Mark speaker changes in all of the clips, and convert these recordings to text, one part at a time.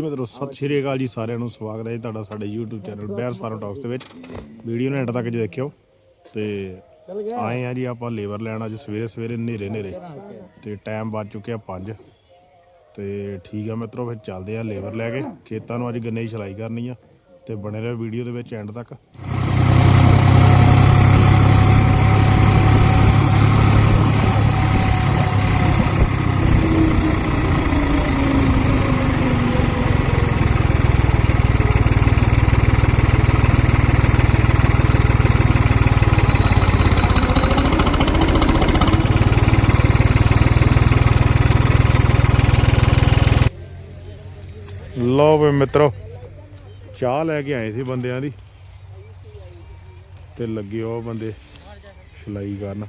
Speaker 1: ਮਿੱਤਰੋ ਸਤਿ ਸ਼੍ਰੀ ਅਕਾਲ ਜੀ ਸਾਰਿਆਂ ਨੂੰ ਸਵਾਗਤ ਹੈ ਜੀ ਤੁਹਾਡਾ ਸਾਡੇ YouTube channel Bairs farm talks ਦੇ ਵਿੱਚ। ਵੀਡੀਓ ਨੂੰ ਐਂਡ ਤੱਕ ਜੇ ਦੇਖਿਓ ਤੇ ਆਏ ਆ ਜੀ ਆਪਾਂ ਲੇਬਰ ਲੈਣ ਅੱਜ ਸਵੇਰੇ ਸਵੇਰੇ ਨੇਰੇ ਨੇਰੇ ਤੇ ਟਾਈਮ ਵੱਜ ਚੁੱਕਿਆ 5 ਤੇ ਠੀਕ ਆ ਮਿੱਤਰੋ ਫਿਰ ਚੱਲਦੇ ਆ ਲੇਬਰ ਲੈ ਕੇ। ਖੇਤਾਂ ਨੂੰ ਅੱਜ ਗੰਨੇ ਦੀ ਛਲਾਈ ਕਰਨੀ ਆ ਤੇ ਬਣੇ ਰਹੋ ਵੀਡੀਓ ਦੇ ਵਿੱਚ ਐਂਡ ਤੱਕ। ਲਓ ਵੀ ਮਿੱਤਰੋ। ਚਾਹ ਲੈ ਕੇ ਆਏ ਸੀ ਬੰਦਿਆਂ ਦੀ। ਤੇ ਲੱਗੇ ਉਹ ਬੰਦੇ ਛਲਾਈ ਕਰਨ।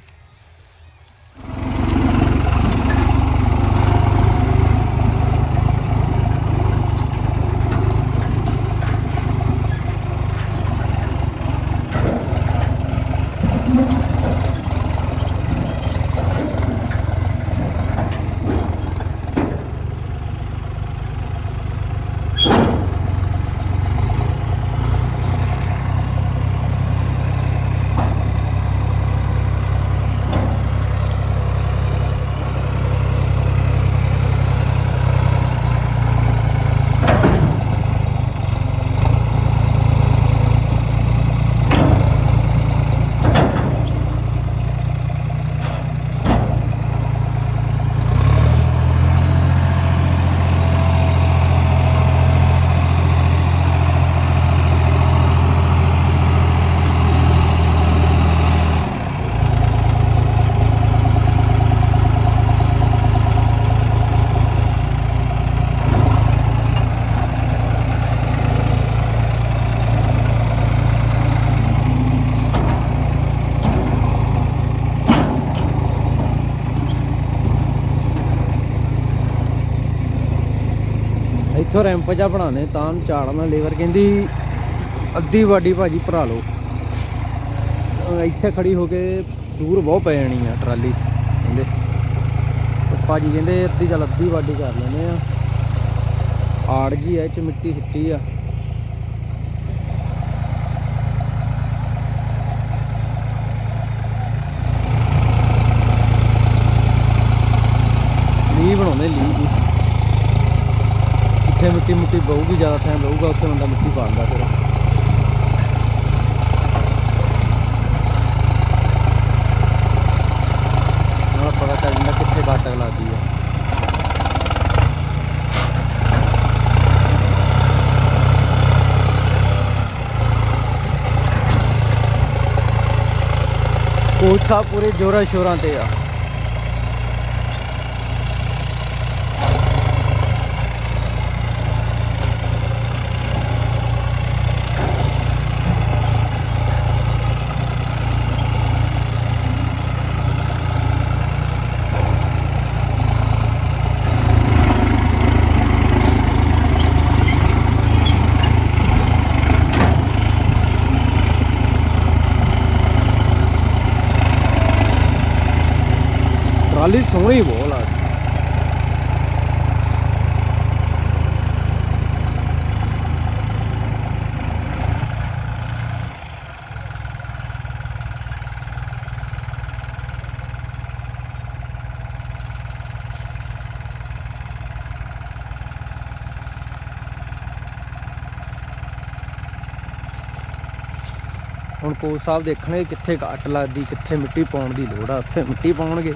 Speaker 2: ਇੱਥੋਂ ਰੈਂਪ ਜਾ ਬਣਾਣੇ ਤਾਂ ਝਾੜਨਾ ਲੇਬਰ ਕਹਿੰਦੀ, ਅੱਧੀ ਵਾਡੀ ਭਾਜੀ ਭਰਾ ਲਓ। ਇੱਥੇ ਖੜੀ ਹੋ ਕੇ ਦੂਰ ਬਹੁਤ ਪੈ ਜਾਣੀ ਆ ਟਰਾਲੀ, ਕਹਿੰਦੇ। ਤੇ ਭਾਜੀ ਕਹਿੰਦੇ, ਅੱਧੀ ਚੱਲ ਅੱਧੀ ਵਾਡੀ ਕਰ ਲੈਨੇ ਆ। ਆੜ ਗਈ ਐ ਇਹ ਚ ਮਿੱਟੀ ਸਿੱਟੀ ਆ ਲੀ ਬਣਾਉਂਦੇ ਲੀ ਜੀ ਜਿੱਥੇ ਮਿੱਟੀ ਮੁੱਟੀ ਬਹੂਗੀ, ਜ਼ਿਆਦਾ ਟਾਈਮ ਰਹੂਗਾ, ਉੱਥੇ ਬੰਦਾ ਮਿੱਟੀ ਪਾਉਂਦਾ ਫਿਰ। ਨਾਲ ਪਤਾ ਚੱਲ ਜਾਂਦਾ ਕਿੱਥੇ ਬਾਟਕ ਲੱਗਦੀ ਹੈ। ਕੋਚ ਸਾਹਿਬ ਪੂਰੇ ਜੋਰਾਂ ਸ਼ੋਰਾਂ ਤੇ ਆ ਟਰਾਲੀ ਸੋਹਣੀ ਬਹੁਤ ਲੱਗਦੀ ਹੁਣ ਕੋਚ ਸਾਹਿਬ ਦੇਖਣਗੇ ਕਿੱਥੇ ਘੱਟ ਲੱਗਦੀ, ਕਿੱਥੇ ਮਿੱਟੀ ਪਾਉਣ ਦੀ ਲੋੜ ਆ, ਉੱਥੇ ਮਿੱਟੀ ਪਾਉਣਗੇ।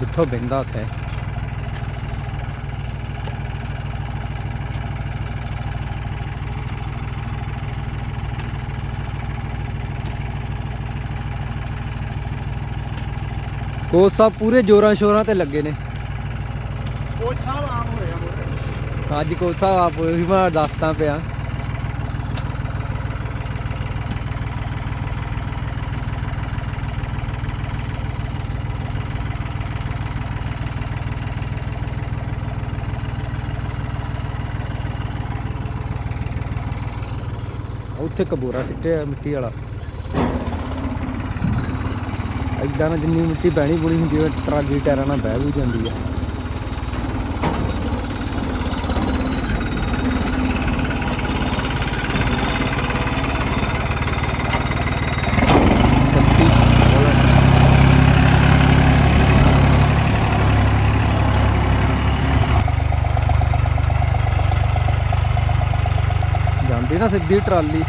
Speaker 2: ਜਿੱਥੋਂ ਬਿੰਦਾ ਉੱਥੇ। ਕੋਚ ਸਾਹਿਬ ਪੂਰੇ ਜੋਰਾਂ ਸ਼ੋਰਾਂ ਤੇ ਲੱਗੇ ਨੇ।
Speaker 1: ਕੋਚ ਸਾਹਿਬ ਆਪ ਹੋਇਆ
Speaker 2: ਅੱਜ ਕੋਚ ਸਾਹਿਬ ਆਪ ਉਹੀ ਮੈਂ ਦੱਸਦਾ ਪਿਆ। ਉੱਥੇ ਕਬੂਰਾ ਸਿੱਟਿਆ ਮਿੱਟੀ ਵਾਲਾ। ਏਦਾਂ ਨਾ ਜਿੰਨੀ ਮਿੱਟੀ ਬਹਿਣੀ ਬੁਣੀ ਹੁੰਦੀ ਹੈ ਟਰਾਲੀ ਟਾਇਰਾਂ ਨਾਲ ਬਹਿ ਵੀ ਜਾਂਦੀ ਹੈ ਜਾਂਦੀ ਨਾ ਸਿੱਧੀ ਟਰਾਲੀ।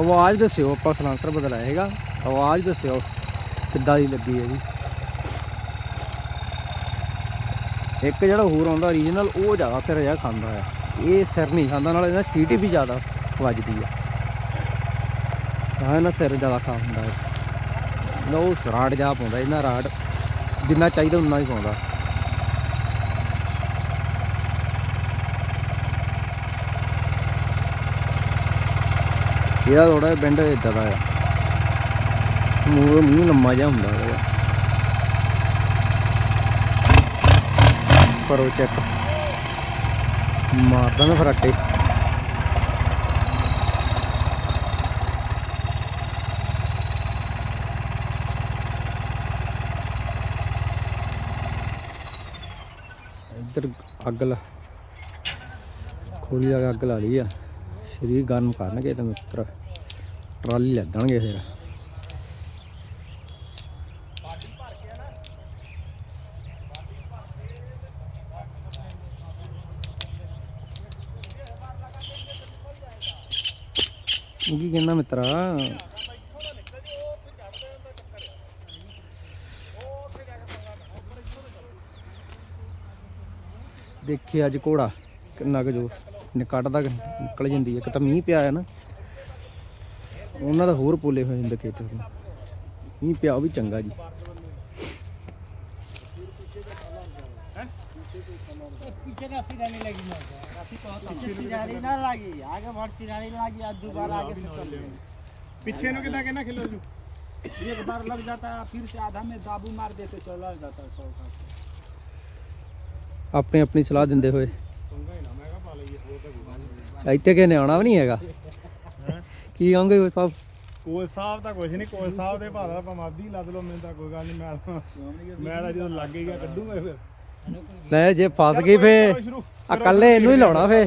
Speaker 2: ਆਵਾਜ਼ ਦੱਸਿਓ, ਆਪਾਂ ਸਲਾਂਸਰ ਬਦਲਾਇਆ ਹੈਗਾ। ਆਵਾਜ਼ ਦੱਸਿਓ, ਕਿੱਦਾਂ ਦੀ ਲੱਗੀ ਹੈ ਜੀ? ਇੱਕ ਜਿਹੜਾ ਹੋਰ ਆਉਂਦਾ ਰੀਜਨਲ ਉਹ ਜ਼ਿਆਦਾ ਸਿਰ ਜਿਹਾ ਖਾਂਦਾ ਆ। ਇਹ ਸਿਰ ਨਹੀਂ ਖਾਂਦਾ, ਨਾਲ ਇਹਦਾ ਸੀਟੀ ਵੀ ਜ਼ਿਆਦਾ ਵੱਜਦੀ ਆ। ਹਾਂ ਇਹਨਾਂ ਸਿਰ ਜ਼ਿਆਦਾ ਖਾ ਹੁੰਦਾ ਹੈ ਨਾ ਉਹ ਸਰਾੜ ਜਾ ਪਾਉਂਦਾ ਇਹਨਾਂ ਰਾੜ ਜਿੰਨਾ ਚਾਹੀਦਾ ਉਨਾ ਹੀ ਪਾਉਂਦਾ। ਇਹਦਾ ਥੋੜਾ ਬੈਂਡ ਇਦਾਂ ਦਾ ਆ। ਮੂੰਹ ਮੂੰਹ ਲੰਮਾ ਜਿਹਾ ਹੁੰਦਾ ਇਹਦਾ ਕਰੋ ਚੈੱਕ ਮਾਰਦਾ ਨਾ ਫਰਾਟੇ। ਇੱਧਰ ਅੱਗ ਲਾ ਖੋਲੀ ਅੱਗ ਲਾ ਲਈ ਆ। ਸਰੀਰ ਗਰਮ ਕਰਨਗੇ ਤੇ ਮਿੱਤਰ ਟਰਾਲੀ ਲੱਦਣਗੇ ਫਿਰ। ਉਹ ਕੀ ਕਹਿੰਦਾ ਮਿੱਤਰਾ? ਦੇਖੀ ਅੱਜ ਘੋੜਾ, ਕਿੰਨਾ ਕੁ ਜੋ ਨੇ ਕੱਢਦਾ ਨਿਕਲ ਜਾਂਦੀ ਹੈ ਇੱਕ ਤਾਂ ਮੀਂਹ ਪਿਆ ਹੈ ਨਾ ਉਹਨਾਂ ਦਾ ਹੋਰ ਪੋਲੇ ਹੋ ਜਾਂਦੇ ਖੇਤ ਮੀਂਹ ਪਿਆ ਉਹ ਵੀ ਚੰਗਾ ਜੀ
Speaker 3: पीछे ना सिरानी लगी ना पीछे सिरानी ना लगी आगे भर सिरानी लगी आज दोबारा आगे से चल रहे
Speaker 1: ਪਿੱਛੇ ਨੂੰ ਕਿਦਾਂ ਕਹਿੰਦਾ ਖਿਲੋ ਜੂ
Speaker 3: एक बार लग जाता है फिर से आधा में दाबू मार देते चला जाता है सौ का
Speaker 2: ਆਪਣੀ ਆਪਣੀ ਸਲਾਹ ਦਿੰਦੇ ਹੋਏ ਇੱਥੇ ਕਿਸੇ ਨੇ ਆਉਣਾ ਵੀ ਨਹੀਂ ਹੈਗਾ। ਕੀ ਆਉਂਗੇ ਕੋਈ ਸਾਹਿਬ
Speaker 1: ਕੋਚ ਸਾਹਿਬ ਤਾਂ ਕੁਝ ਨਹੀਂ ਕੋਚ ਸਾਹਿਬ ਦੇ ਭਾਅ ਦਾ ਪਮਾਦੀ ਲੱਦ ਲਓ ਮੈਨੂੰ ਤਾਂ ਕੋਈ ਗੱਲ ਨਹੀਂ ਮੈਂ ਮੈਂ ਤਾਂ ਜਦੋਂ ਲੱਗ ਗਿਆ ਕੱਢੂਗਾ ਫਿਰ।
Speaker 2: ਲੈ ਜੇ ਫਸ ਗਈ ਫੇ
Speaker 1: ਕਰੋ ਸ਼ੁਰੂ।
Speaker 2: ਆ ਕੱਲੇ ਇਹਨੂੰ ਹੀ ਲਾਉਣਾ ਫੇ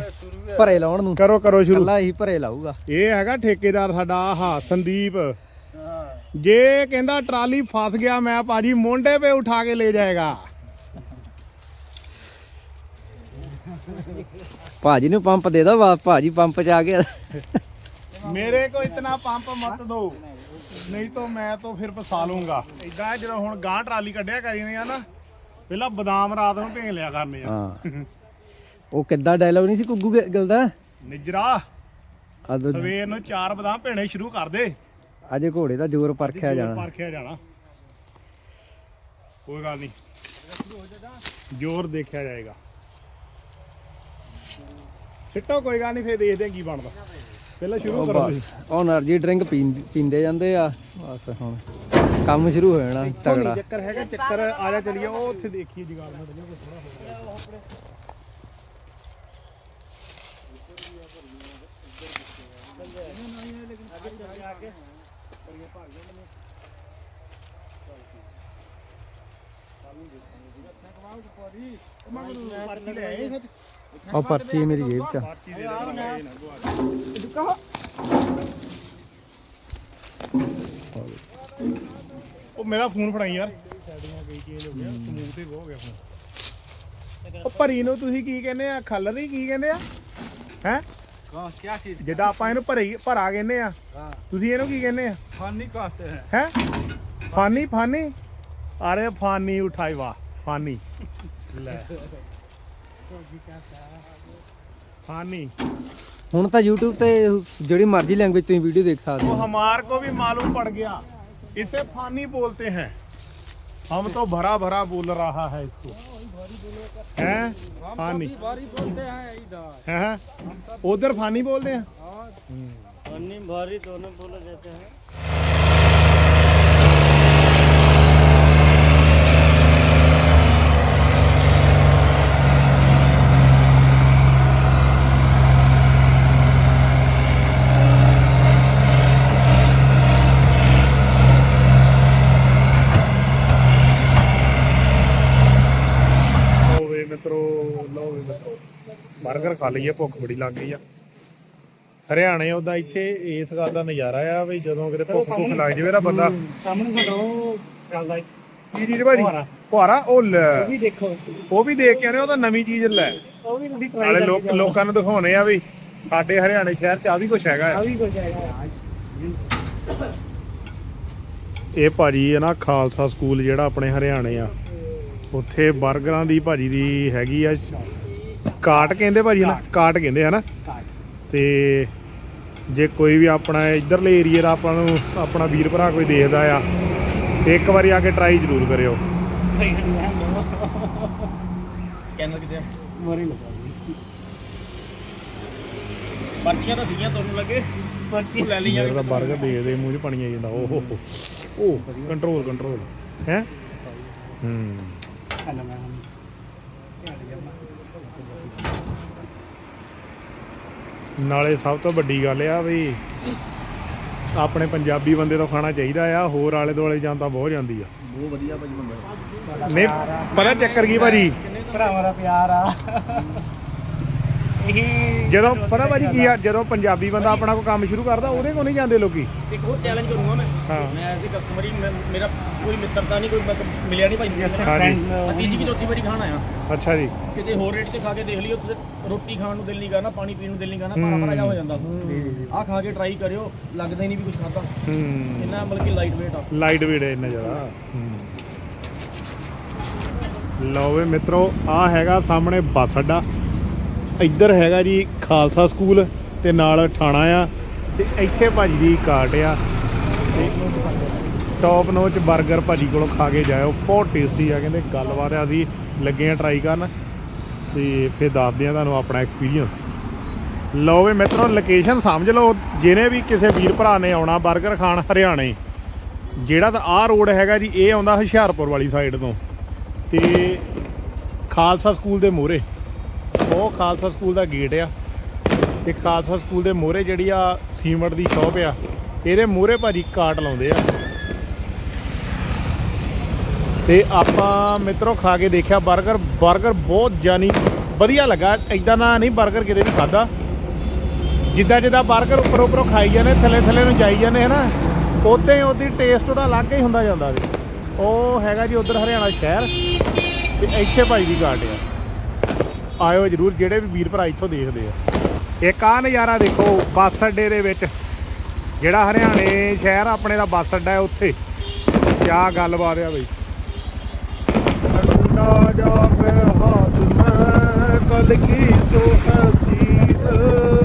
Speaker 2: ਭਰੇ ਲਾਉਣ ਨੂੰ।
Speaker 1: ਕਰੋ ਕਰੋ ਸ਼ੁਰੂ।
Speaker 2: ਕੱਲਾ ਹੀ ਭਰੇ ਲਾਊਗਾ।
Speaker 1: ਇਹ ਹੈਗਾ ਠੇਕੇਦਾਰ ਸਾਡਾ ਆਹ ਸੰਦੀਪ। ਜੇ ਕਹਿੰਦਾ ਟਰਾਲੀ ਫਸ ਗਿਆ ਮੈਂ ਭਾਜੀ ਮੋਢੇ 'ਤੇ ਉਠਾ ਕੇ ਲੈ ਜਾਏਗਾ।
Speaker 2: ਭਾਜੀ ਨੂੰ ਪੰਪ ਦੇ ਦੋ ਵਾ ਭਾਜੀ ਪੰਪ ਚ ਆ ਗਿਆ
Speaker 1: मेरे को इतना पंप मत दो नहीं तो मैं तो फिर फसा लूंगा ਇਦਾਂ ਹੈ ਜਦੋਂ ਹੁਣ ਗਾਂ ਟਰਾਲੀ ਕੱਢਿਆ ਕਰੀਨੇ ਆ ਨਾ ਪਹਿਲਾਂ ਬਦਾਮ ਰਾਤ ਨੂੰ ਭੇਂ ਲਿਆ ਕਰਨੇ ਆ
Speaker 2: ਹਾਂ ਉਹ ਕਿੱਦਾਂ ਡਾਇਲੌਗ ਨਹੀਂ ਸੀ ਕੁੱਗੂ ਗਿ- ਗਿੱਲ ਦਾ
Speaker 1: ਨਿਜਰਾ
Speaker 2: ਅੱਜ
Speaker 1: ਸਵੇਰ ਨੂੰ ਚਾਰ ਬਦਾਮ ਭੇਣੇ ਸ਼ੁਰੂ ਕਰ ਦੇ
Speaker 2: ਅੱਜ ਘੋੜੇ ਦਾ ਜ਼ੋਰ ਪਰਖਿਆ
Speaker 1: ਜ਼ੋਰ
Speaker 2: ਜਾਣਾ
Speaker 1: ਪਰਖਿਆ ਜਾਣਾ ਕੋਈ ਗੱਲ ਨਹੀਂ ਜ਼ੋਰ ਦੇਖਿਆ ਜਾਏਗਾ ਸਿੱਟੋ ਕੋਈ ਗੱਲ ਨਹੀਂ ਫੇਰ ਦੇਖਦੇ ਆ ਕੀ ਬਣਦਾ। ਪਹਿਲਾਂ ਸ਼ੁਰੂ ਕਰੋ
Speaker 2: ਬਸ ਉਹ એનર્ਜੀ ਡਰਿੰਕ ਪੀਂਦੇ ਜਾਂਦੇ ਆ ਬਸ ਹੁਣ ਕੰਮ ਸ਼ੁਰੂ ਹੋ ਜਾਣਾ ਤਗੜਾ।
Speaker 1: ਚੱਕਰ ਹੈਗਾ ਚੱਕਰ ਆ ਜਾ ਚਲੀਏ ਉਹ ਉੱਥੇ ਦੇਖੀਏ ਜਗਾਲ ਮੈਂ ਤੈਨੂੰ ਕੁਛ ਥੋੜ੍ਹਾ ਹੋਰ।
Speaker 2: ਉਹ ਪਰਚੀ ਹੈ ਮੇਰੀ ਜੇਬ ਚ।
Speaker 1: ਉਹ ਮੇਰਾ ਫੋਨ ਫੜਾਈ ਯਾਰ। ਉਹ ਭਰੀ ਨੂੰ ਤੁਸੀਂ ਕੀ ਕਹਿੰਦੇ ਆ? ਖੱਲਰੀ ਕੀ ਕਹਿੰਦੇ ਆ? ਹੈ?
Speaker 3: ਹਾਂ ਕੀ ਚੀਜ਼
Speaker 1: ਜਿੱਦਾਂ ਆਪਾਂ ਇਹਨੂੰ ਭਰੀ ਭਰਾ ਕਹਿੰਦੇ ਆ। ਤੁਸੀਂ ਇਹਨੂੰ ਕੀ ਕਹਿੰਦੇ ਆ?
Speaker 3: ਫਾਨੀ ਕਾਸਟ ਹੈ।
Speaker 1: ਹੈ? ਫਾਨੀ ਫਾਨੀ? ਅਰੇ ਫਾਨੀ ਉਠਾਈ ਵਾ ਫਾਨੀ ਲੈ ਫਾਨੀ
Speaker 2: ਹੁਣ ਤਾਂ YouTube ਤੇ ਜਿਹੜੀ ਮਰਜ਼ੀ ਲੈਂਗੁਏਜ ਤੁਸੀਂ ਵੀਡੀਓ ਦੇਖ ਸਕਦੇ
Speaker 1: वो
Speaker 2: ਹੋ
Speaker 1: हमार को भी मालूम पड़ गया इसे फानी बोलते हैं हम तो भरा भरा बोल रहा है इसको हैं फानी
Speaker 3: भारी बोलते हैं इधर
Speaker 1: हैं उधर फानी बोलते हैं
Speaker 3: अन्नी भारी दोनों बोले जाते हैं
Speaker 1: 버ਗਰ ਖਾ ਲਈਏ ਭੁੱਖ ਬੜੀ ਲੱਗ ਗਈ ਆ। ਹਰਿਆਣੇ ਉਹਦਾ ਇੱਥੇ ਇਸ ਗੱਲ ਦਾ ਨਜ਼ਾਰਾ ਆ ਵੀ ਜਦੋਂ ਕਿਤੇ ਭੁੱਖ ਭੁੱਖ ਲੱਗ ਜਾਵੇ ਨਾ ਬੰਦਾ
Speaker 3: ਸਾਹਮਣੇ ਸਾਡਾ ਉਹ ਚੱਲਦਾ
Speaker 1: ਕੀ ਚੀਜ਼ ਭਾਜੀ? ਪੁਆਰਾ ਉਹ ਲੈ।
Speaker 3: ਵੀ ਦੇਖੋ।
Speaker 1: ਉਹ ਵੀ ਦੇਖ ਕੇ ਉਹ ਤਾਂ ਨਵੀਂ ਚੀਜ਼ ਲੈ।
Speaker 3: ਉਹ ਵੀ ਤੁਸੀਂ
Speaker 1: ਨਾਲੇ
Speaker 3: ਟਰਾਈ
Speaker 1: ਲੋਕ ਲੋਕਾਂ ਨੂੰ ਦਿਖਾਉਣੇ ਆ ਵੀ ਸਾਡੇ ਹਰਿਆਣੇ ਸ਼ਹਿਰ 'ਚ ਆ ਵੀ ਕੁਝ ਹੈਗਾ
Speaker 3: ਆ।
Speaker 1: ਆ
Speaker 3: ਵੀ ਕੁਝ ਆਏਗਾ
Speaker 1: ਇਹ ਭਾਜੀ ਹੈ ਨਾ ਖਾਲਸਾ ਸਕੂਲ ਜਿਹੜਾ ਆਪਣੇ ਹਰਿਆਣੇ ਆ। ਉੱਥੇ 버ਗਰਾਂ ਦੀ ਭਾਜੀ ਦੀ ਹੈਗੀ ਆ ਕਾਟ ਕਹਿੰਦੇ ਭਾਜੀ ਨਾ ਕਾਟ। ਕਹਿੰਦੇ ਹਨਾ? ਤੇ ਜੇ ਕੋਈ ਵੀ ਆਪਣਾ ਇਧਰਲੇ ਏਰੀਆ ਦਾ ਆਪਾਂ ਨੂੰ ਆਪਣਾ ਵੀਰ ਭਰਾ ਕੋਈ ਦੇਖਦਾ ਆ ਤੇ ਇੱਕ ਵਾਰੀ ਆ ਕੇ ਟਰਾਈ ਜ਼ਰੂਰ ਕਰਿਓ।
Speaker 3: ਸਕੈਨਰ ਕਿਤੇ ਮੋਰੀ ਲਗਾ ਪਰਚੀਆਂ ਤਾਂ ਸੀਗੀਆਂ ਤੁਹਾਨੂੰ ਲੱਗੇ? ਪਰਚੀ। ਲੈ
Speaker 1: 버ਗਰ ਦੇ ਦੇ ਮੂੰਹ 'ਚ ਪਾਣੀ ਆਈ ਜਾਂਦਾ। ਓਹ ਹੋ ਹੋ ਉਹ ਕੰਟਰੋਲ ਕੰਟਰੋਲ ਹੈ? ਹੂੰ। ਨਾਲੇ ਸਭ ਤੋਂ ਵੱਡੀ ਗੱਲ ਆ ਵੀ ਆਪਣੇ ਪੰਜਾਬੀ ਬੰਦੇ ਤੋਂ ਖਾਣਾ ਚਾਹੀਦਾ ਆ ਹੋਰ ਆਲੇ ਦੁਆਲੇ ਜਾਂਦਾ ਬਹੁਤ ਜਾਂਦੀ ਆ।
Speaker 2: ਬਹੁਤ ਵਧੀਆ ਭਾਜੀ ਬੰਦਾ।
Speaker 1: ਨਹੀਂ ਪਤਾ ਚੱਕਰ ਕੀ ਭਾਜੀ?
Speaker 3: ਭਰਾਵਾਂ ਦਾ ਪਿਆਰ ਆ। ਇਹ
Speaker 1: ਜਦੋਂ ਪਤਾ ਭਾਜੀ ਕੀ ਆ ਜਦੋਂ ਪੰਜਾਬੀ ਬੰਦਾ ਆਪਣਾ ਕੋਈ ਕੰਮ ਸ਼ੁਰੂ ਕਰਦਾ ਉਹਦੇ ਕੋਲ ਨਹੀਂ ਜਾਂਦੇ ਲੋਕੀ।
Speaker 3: ਇੱਕ ਹੋਰ ਚੈਲੰਜ ਕਰੂੰਗਾ ਮੈਂ।
Speaker 1: ਹਾਂ।
Speaker 3: ਮੈਂ ਐਜ਼ ਅ ਕਸਟਮਰ ਹੀ ਮੇਰਾ ਕੋਈ ਮਿੱਤਰਤਾ ਨਹੀਂ ਕੋਈ ਮਤਲਬ ਮਿਲਿਆ ਨਹੀਂ ਭਾਈ
Speaker 1: ਹਾਂਜੀ।
Speaker 3: ਮੈਂ ਤੀਜੀ ਕਿ ਚੌਥੀ ਵਾਰੀ ਖਾਣ ਆਇਆ।
Speaker 1: ਅੱਛਾ ਜੀ।
Speaker 3: ਕਿਤੇ ਹੋਰ ਰੇਟ ਤੇ ਖਾ ਕੇ ਦੇਖ ਲਿਓ ਤੁਸੀਂ। ਰੋਟੀ ਖਾਣ ਨੂੰ ਦਿਲ ਨਹੀਂ ਕਰਨਾ ਪਾਣੀ ਪੀਣ ਨੂੰ ਦਿਲ ਨਹੀਂ ਕਰਨਾ ਭਾਰਾ ਭਾਰਾ ਜਾ ਹੋ ਜਾਂਦਾ। ਆਹ ਖਾ ਕੇ ਟਰਾਈ ਕਰਿਓ ਲੱਗਦਾ ਹੀ ਨਹੀਂ ਵੀ ਕੁਝ ਖਾਦਾ
Speaker 1: ਹੂੰ।
Speaker 3: ਇੰਨਾ ਬਲਕਿ ਲਾਈਟ weight ਆ।
Speaker 1: ਲਾਈਟ ਵੇਟ ਇੰਨਾ ਜ਼ਿਆਦਾ। ਲਓ ਵੇ ਮਿੱਤਰੋ ਆ ਹੈਗਾ ਸਾਹਮਣੇ ਬੱਸ ਅੱਡਾ। ਇੱਧਰ ਹੈਗਾ ਜੀ ਖਾਲਸਾ ਸਕੂਲ ਤੇ ਨਾਲ ਠਾਣਾ ਆ। ਤੇ ਇੱਥੇ ਭਾਜੀ ਦੀ ਕਾਟ ਆ। ਟੌਪ ਨੋਚ 버ਗਰ ਭਾਜੀ ਕੋਲੋਂ ਖਾ ਕੇ ਜਾਇਓ। ਬਹੁਤ ਟੇਸਟੀ ਆ ਕਹਿੰਦੇ ਗੱਲਬਾਤ ਆ ਅਸੀਂ। ਲੱਗੇ ਆ ਟਰਾਈ ਕਰਨ। ਤੇ ਫਿਰ ਦੱਸਦੇ ਆ ਤੁਹਾਨੂੰ ਆਪਣਾ ਐਕਸਪੀਰੀਅੰਸ ਲਓ ਵੇ ਮਿੱਤਰੋ ਲੋਕੇਸ਼ਨ ਸਮਝ ਲਓ। ਜਿਹਨੇ ਵੀ ਕਿਸੇ ਵੀਰ ਭਰਾ ਨੇ ਆਉਣਾ 버ਗਰ ਖਾਣ ਹਰਿਆਣੇ, ਜਿਹੜਾ ਤਾਂ ਆਹ ਰੋਡ ਹੈਗਾ ਜੀ, ਇਹ ਆਉਂਦਾ ਹੁਸ਼ਿਆਰਪੁਰ ਵਾਲੀ ਸਾਈਡ ਤੋਂ। ਤੇ ਖਾਲਸਾ ਸਕੂਲ ਦੇ ਮੋਹਰੇ ਉਹ ਖਾਲਸਾ ਸਕੂਲ ਦਾ ਗੇਟ ਆ। ਤੇ ਖਾਲਸਾ ਸਕੂਲ ਦੇ ਮੋਹਰੇ ਜਿਹੜੀ ਆ ਸੀਮਟ ਦੀ ਸ਼ਾਪ ਆ, ਇਹਦੇ ਮੋਹਰੇ ਭਾਜੀ ਕਾਟ ਲਾਉਂਦੇ ਆ। ਤੇ ਆਪਾਂ ਮਿੱਤਰੋ ਖਾ ਕੇ ਦੇਖਿਆ 버ਗਰ 버ਗਰ ਬਹੁਤ ਜਾਨੀ ਵਧੀਆ ਲੱਗਾ। ਐਦਾਂ ਨਾ ਨਹੀਂ 버ਗਰ ਕਿਤੇ ਵੀ ਖਾਦਾ ਜਿੱਦਾਂ ਜਿੱਦਾਂ 버ਗਰ ਉੱਪਰ ਉੱਪਰ ਖਾਈ ਜਾਂਦੇ, ਥੱਲੇ ਥੱਲੇ ਨੂੰ ਜਾਈ ਜਾਂਦੇ, ਹਨਾ? ਉਦਾਂ ਹੀ ਉਹਦੀ ਟੇਸਟ ਉਹਦਾ ਅਲੱਗ ਹੀ ਹੁੰਦਾ ਜਾਂਦਾ ਜੀ ਉਹ ਹੈਗਾ ਜੀ ਉਧਰ ਹਰਿਆਣਾ ਸ਼ਹਿਰ। ਤੇ ਇੱਥੇ ਭਾਈ ਜੀ ਗਾਰਡ ਆਇਓ ਜਰੂਰ, ਜਿਹੜੇ ਵੀ ਵੀਰ ਭਰਾ ਇੱਥੋਂ ਦੇਖਦੇ ਆ। ਇੱਕ ਆ ਨਜ਼ਾਰਾ ਦੇਖੋ, ਬੱਸ ਅੱਡੇ ਦੇ ਵਿੱਚ। ਜਿਹੜਾ ਹਰਿਆਣੇ ਸ਼ਹਿਰ ਆਪਣੇ ਦਾ ਬੱਸ ਅੱਡਾ ਹੈ ਉੱਥੇ। ਕੀ ਗੱਲਬਾਤ ਆ ਬਈ। ਠੰਡਾ ਜਾਵੇ ਹਾਥ ਮੈਂ ਕਦ ਕੀ ਸੋ ਹਸੀਸ ਇਹ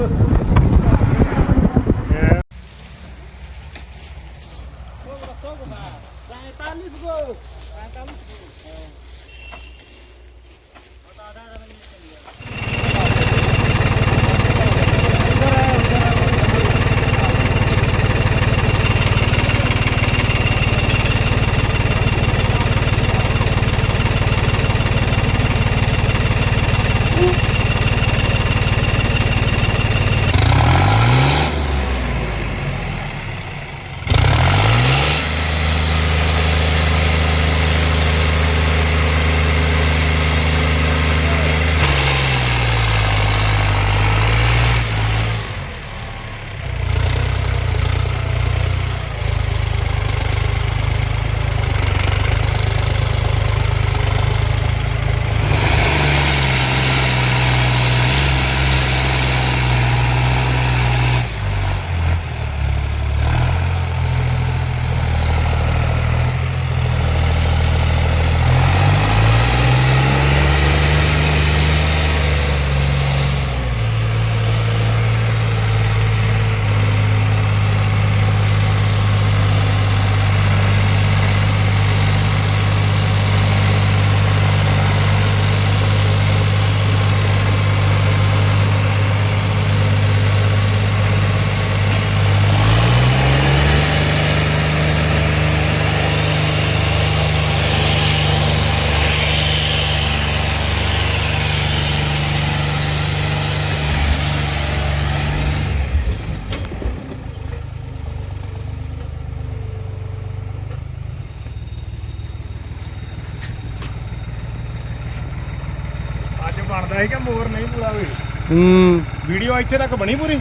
Speaker 2: ਹੂੰ।
Speaker 1: ਵੀਡੀਓ ਇੱਥੇ ਤੱਕ ਬਣੀ ਪੂਰੀ?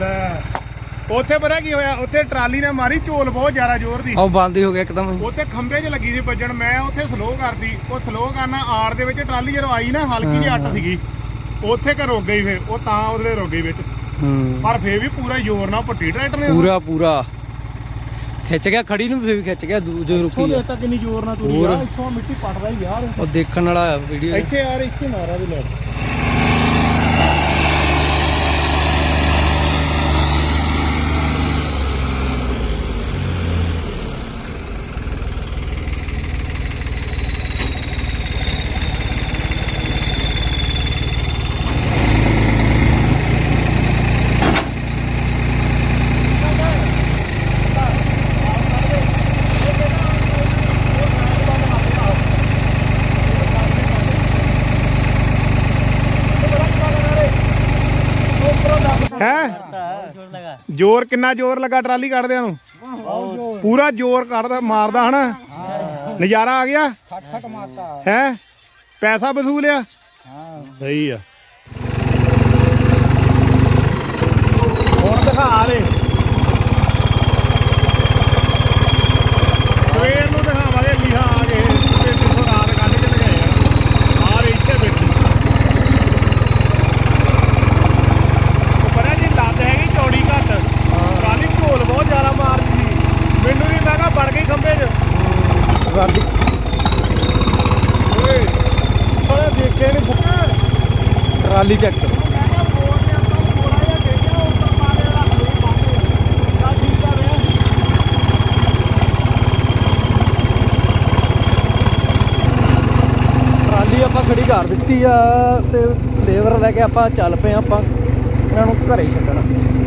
Speaker 1: ਲੈ। ਉੱਥੇ ਪਤਾ ਕੀ ਹੋਇਆ? ਉੱਥੇ ਟਰਾਲੀ ਨੇ ਮਾਰੀ ਝੋਲ ਬਹੁਤ ਜ਼ਿਆਦਾ ਜ਼ੋਰ ਦੀ।
Speaker 2: ਉਹ ਬੰਦ ਹੀ ਹੋ ਗਿਆ ਇੱਕਦਮ। ਹੀ।
Speaker 1: ਉੱਥੇ ਖੰਭੇ 'ਚ ਲੱਗੀ ਸੀ ਵੱਜਣ। ਮੈਂ ਉੱਥੇ ਸਲੋ ਕਰਦੀ। ਉਹ ਸਲੋ ਕਰਨਾ ਆੜ ਦੇ ਵਿੱਚ ਟਰਾਲੀ ਜਦੋਂ ਆਈ ਨਾ ਹਲਕੀ ਜਿਹੀ ਅੱਟ ਸੀਗੀ। ਉੱਥੇ ਕਿ ਰੁਕ ਗਈ ਫੇ ਉਹ ਤਾਂ ਉਹਦੇ ਰੁਕ ਗਈ ਵਿੱਚ।
Speaker 2: ਹੂੰ।
Speaker 1: ਪਰ ਫੇਰ ਵੀ ਪੂਰਾ ਜ਼ੋਰ ਨਾਲ ਪੱਟੀ ਟਰੈਕਟਰ ਨੇ
Speaker 2: ਪੂਰਾ ਪੂਰਾ। ਖਿੱਚ ਗਿਆ ਖੜੀ ਨੂੰ ਵੀ ਖਿੱਚ ਗਿਆ ਦੂਜੇ ਰੁਕੀ ਆ।
Speaker 1: ਤੱਕ ਕਿੰਨੀ ਜ਼ੋਰ ਨਾਲ ਤੁਰੀ
Speaker 2: ਹੋਰ।
Speaker 1: ਆ ਇੱਥੋਂ ਮਿੱਟੀ ਪੱਟਦਾ ਯਾਰ।
Speaker 2: ਉਹ ਦੇਖਣ ਵਾਲਾ ਵੀਡੀਓ।
Speaker 1: ਇੱਥੇ ਯਾਰ ਇੱਥੇ ਮਾਰਾ ਦੀ ਲੈ ਹੈ ਜ਼ੋਰ ਕਿੰਨਾ ਜ਼ੋਰ ਲੱਗਾ ਟਰਾਲੀ ਕੱਢਦਿਆਂ ਨੂੰ? ਪੂਰਾ ਜ਼ੋਰ ਕੱਢਦਾ ਮਾਰਦਾ ਹਨਾ? ਨਜ਼ਾਰਾ ਆ ਗਿਆ? ਹੈ? ਪੈਸਾ ਵਸੂਲਿਆ? ਸਹੀ ਆ ਹੁਣ ਦਿਖਾ ਦੇ ਸਵੇਰ ਨੂੰ ਦਿਖਾਵਾਂਗੇ ਲੀਹਾ ਆ ਗਏ ਤੇ ਕਿਥੋਂ ਰਾਤ ਕੱਢ ਕੇ ਲਗਾਏ ਆ ਆ ਰੇ ਇੱਥੇ ਬੈਠੀ ਉਹ ਪਰਾਂ ਜੀ ਲੱਤ ਹੈਗੀ ਚੌੜੀ ਘੱਟ ਕਾਲੀ ਢੋਲ ਬਹੁਤ ਜ਼ਿਆਦਾ ਮਾਰਦੀ ਸੀ ਮੈਨੂੰ ਵੀ ਮੈਂ ਕਿਹਾ ਵੜ ਗਈ ਖੰਭੇ 'ਚ
Speaker 2: ਰਾਡੀ
Speaker 1: ਓਏ ਬੜਾ ਦੇਖੇ ਨੇ ਬੁੱਕਾ
Speaker 2: ਟਰਾਲੀ ਚੈੱਕ ਕਰੋ
Speaker 1: ਮੈਂ ਕਿਹਾ ਬੋਰ ਨੇ ਆਪਾਂ ਥੋੜਾ ਜਿਹਾ ਦੇਖਿਆ ਉੱਪਰ ਮਾਰੇ ਰੱਖ ਲਈ ਬੰਦੇ ਚੱਲ ਠੀਕ ਆ ਵੇ
Speaker 2: ਟਰਾਲੀ ਕਰ ਦਿੱਤੀ ਆ ਤੇ ਲੇਬਰ ਲੈ ਕੇ ਆਪਾਂ ਚੱਲ ਪਏ ਆਪਾਂ। ਇਹਨਾਂ ਨੂੰ ਘਰੇ ਛੱਡਣਾ।